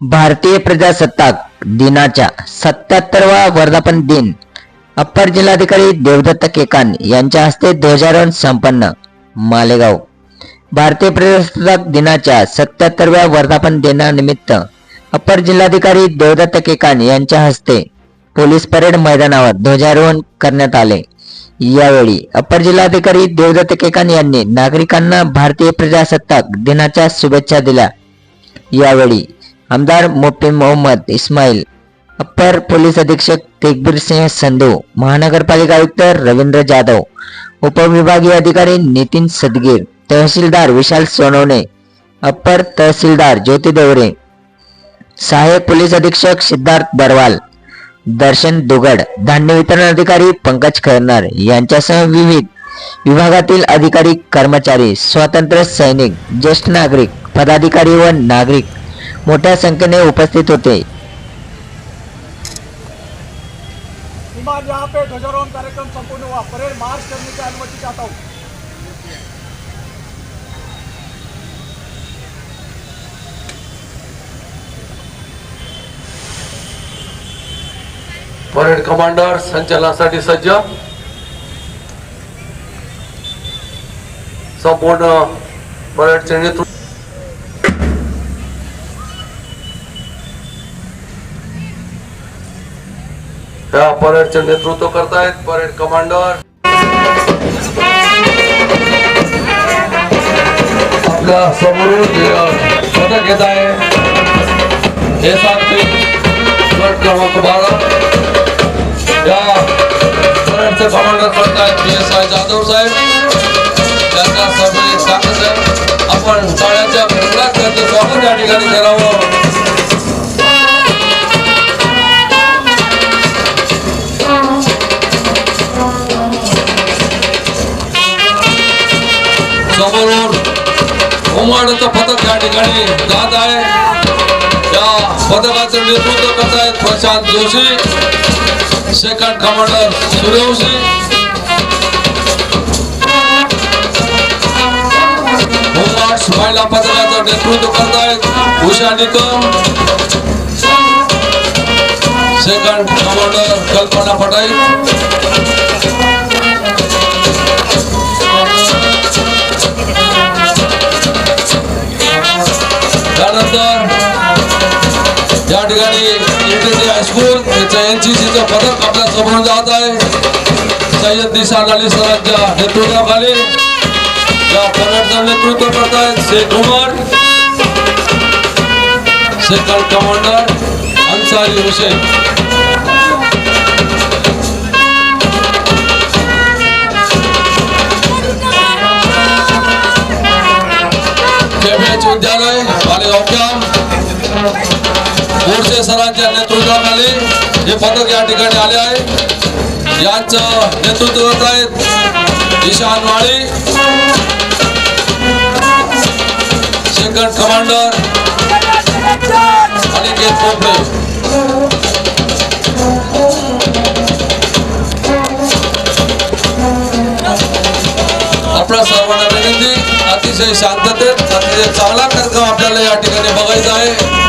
भारतीय प्रजासत्ताक दिनाच्या सत्याहत्तरवा वर्धापन दिन अप्पर जिल्हाधिकारी देवदत्त केकान यांच्या हस्ते ध्वजारोहण संपन्न मालेगाव. भारतीय प्रजासत्ताक दिनाच्या सत्याहत्तरव्या वर्धापन दिनानिमित्त अप्पर जिल्हाधिकारी देवदत्त केकान यांच्या हस्ते पोलीस परेड मैदानावर ध्वजारोहण करण्यात आले. यावेळी अप्पर जिल्हाधिकारी देवदत्त केकान यांनी नागरिकांना भारतीय प्रजासत्ताक दिनाच्या शुभेच्छा दिल्या. यावेळी आमदार मोपिन मोहम्मद इस्माईल अप्पर पोलीस अधीक्षक तेगबीर सिंह संधू महानगरपालिका आयुक्त रवींद्र जाधव उपविभागीय अधिकारी नितीन सदगीर तहसीलदार विशाल सोनवणे अप्पर तहसीलदार ज्योती देवरे सहाय्यक पोलीस अधीक्षक सिद्धार्थ बरवाल दर्शन दुगड धान्य वितरण अधिकारी पंकज खैरनार यांच्यासह विविध विभागातील अधिकारी कर्मचारी स्वातंत्र्य सैनिक ज्येष्ठ नागरिक पदाधिकारी व नागरिक मोठ्या संख्येने उपस्थित होते. विमान यहाँ पे ध्वजारोहण कार्यक्रम संपूर्ण हुआ परेड मार्च करने की अनुमति चाहता हूँ। परेड कमांडर संचलनासाठी सज्ज। संपूर्ण परेडचे नेतृत्व या परेडचे नेतृत्व करतायत परेड कमांडर. आपल्या समोरून पदक घेत आहे हे सांगते गट क्रमांक बारा. या परेडचे कमांडर करतायत पी एस आय जाधव साहेब. त्यांना सर्व स्वागत आहे आपण टाळ्याच्या गडगडाट त्यांचं स्वागत या ठिकाणी करावं. समोरून उमाडाचं पथक या ठिकाणी जात आहे. या पथकाचं नेतृत्व करत आहेत Prashant Joshi second commander Suryawanshi. Home guards महिला पथकाचं नेतृत्व करत आहेत उषा निकम सेकंड कमांडर कल्पना पटाई त्यानंतर या ठिकाणी इंटरनेट हायस्कूल त्याचं एनसीसीचं पदक आपल्यासमोर जात आहे. सय्यद निशान अली सरांच्या नेतृत्वाखाली या परेडचं नेतृत्व करत आहेत Shaikh Umar second commander Ansari Hussain. KBH आणि मालेगाव कॅम्प सरांच्या नेतृत्वाखाली हे पथक या ठिकाणी आले आहे. यांचं नेतृत्व करत आहेत ईशान माळी सेकंड कमांडर अनिकेत पोपरे आपल्या सर्वांना अतिशय शांततेत अतिशय चांगला कार्यक्रम आपल्याला या ठिकाणी बघायचा आहे.